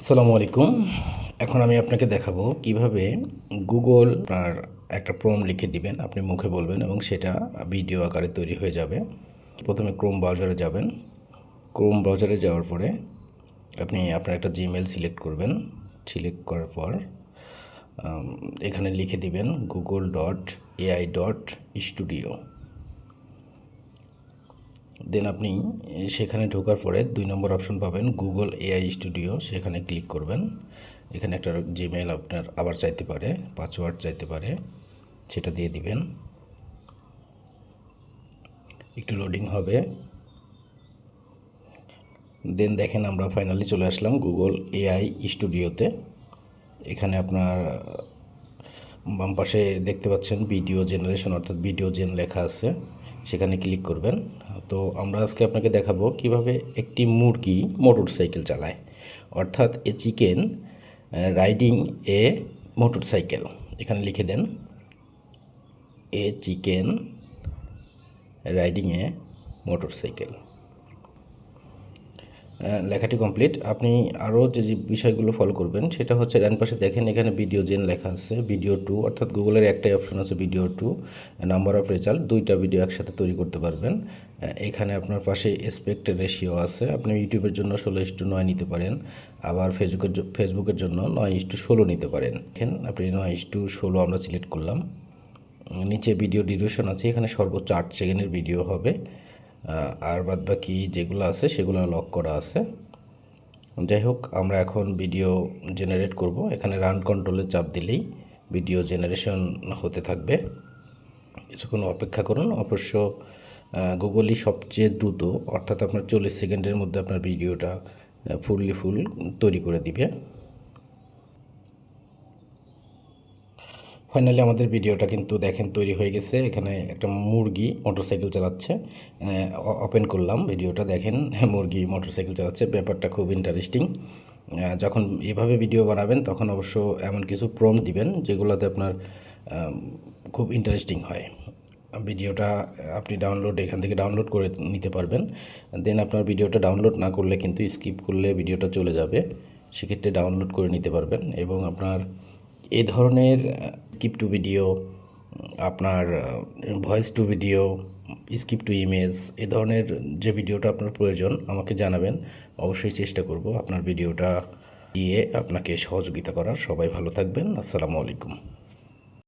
আসসালামু আলাইকুম। এখন আমি আপনাকে দেখাবো কীভাবে গুগল আপনার একটা প্রম লিখে দিবেন, আপনি মুখে বলবেন এবং সেটা ভিডিও আকারে তৈরি হয়ে যাবে। প্রথমে ক্রোম ব্রাউজারে যাবেন। ক্রোম ব্রাউজারে যাওয়ার পরে আপনি আপনার একটা জিমেল সিলেক্ট করবেন। সিলেক্ট করার পর এখানে লিখে দিবেন Google dot AI dot studio. Then আপনি সেখানে ঢোকার পরে দুই নম্বর অপশন পাবেন গুগল এআই স্টুডিও সেখানে ক্লিক করবেন। এখানে একটা জিমেল আপনার আবার চাইতে পারে পাসওয়ার্ড চাইতে পারে, সেটা দিয়ে দিবেন। একটু লোডিং হবে। দেন দেখেন আমরা ফাইনালি চলে আসলাম গুগল এআই স্টুডিওতে এখানে আপনার, বাম পাশে দেখতে পাচ্ছেন ভিডিও জেনারেশন অর্থাৎ ভিডিও জেন লেখা আছে। সেখানে ক্লিক করবেন। তো আমরা আজকে আপনাকে দেখাবো কীভাবে একটি মুরগি মোটর সাইকেল চালায়। অর্থাৎ a chicken riding a motorcycle এখানে লিখে দেন, a chicken, riding a motorcycle লেখাটি কমপ্লিট আপনি আরও যে যে বিষয়গুলো ফলো করবেন, সেটা হচ্ছে ডান পাশে দেখেন, এখানে ভিডিও জেন লেখা আছে ভিডিও টু অর্থাৎ গুগলের একটাই অপশন আছে video to number of result দুইটা ভিডিও একসাথে তৈরি করতে পারবেন। এখানে আপনার পাশে এসপেক্ট রেশিও আছে, আপনি ইউটিউবের জন্য ষোলো ইস্টু নয় নিতে পারেন, আবার ফেসবুকের ফেসবুকের জন্য নয় ইস্টু ষোলো নিতে পারেন। দেখেন, আপনি নয় ইস্টু ষোলো আমরা সিলেক্ট করলাম। নিচে ভিডিও ডিউরেশন আছে, এখানে সর্বোচ্চ আট সেকেন্ডের ভিডিও হবে। আর বাদ বাকি যেগুলো আছে সেগুলো লক করা আছে। যাই হোক, আমরা এখন ভিডিও জেনারেট করব। এখানে রান কন্ট্রোলে চাপ দিলেই ভিডিও জেনারেশন হতে থাকবে। কিছুক্ষণ অপেক্ষা করুন। অবশ্য গুগলই সবচেয়ে দ্রুত, অর্থাৎ আপনার চল্লিশ সেকেন্ডের মধ্যে আপনার ভিডিওটা ফুললি ফুল তৈরি করে দিবে। ফাইনালি আমাদের ভিডিওটা কিন্তু দেখেন তৈরি হয়ে গেছে। এখানে একটা মুরগি মোটরসাইকেল চালাচ্ছে। ওপেন করলাম ভিডিওটা, দেখেন মুরগি মোটরসাইকেল চালাচ্ছে। ব্যাপারটা খুব ইন্টারেস্টিং যখন এভাবে ভিডিও বানাবেন, তখন অবশ্য এমন কিছু প্রম দিবেন, যেগুলোতে আপনার খুব ইন্টারেস্টিং হয়। ভিডিওটা আপনি ডাউনলোড এখান থেকে ডাউনলোড করে নিতে পারবেন। দেন আপনার ভিডিওটা ডাউনলোড না করলে কিন্তু স্কিপ করলে ভিডিওটা চলে যাবে। সেক্ষেত্রে ডাউনলোড করে নিতে পারবেন এবং আপনার এ ধরনের স্কিপ টু ভিডিও আপনার voice to video script to image এ ধরনের যে ভিডিওটা আপনার প্রয়োজন, আমাকে জানাবেন। অবশ্যই চেষ্টা করব আপনার ভিডিওটা দিয়ে আপনাকে সহযোগিতা করার। সবাই ভালো থাকবেন। আসসালামু আলাইকুম।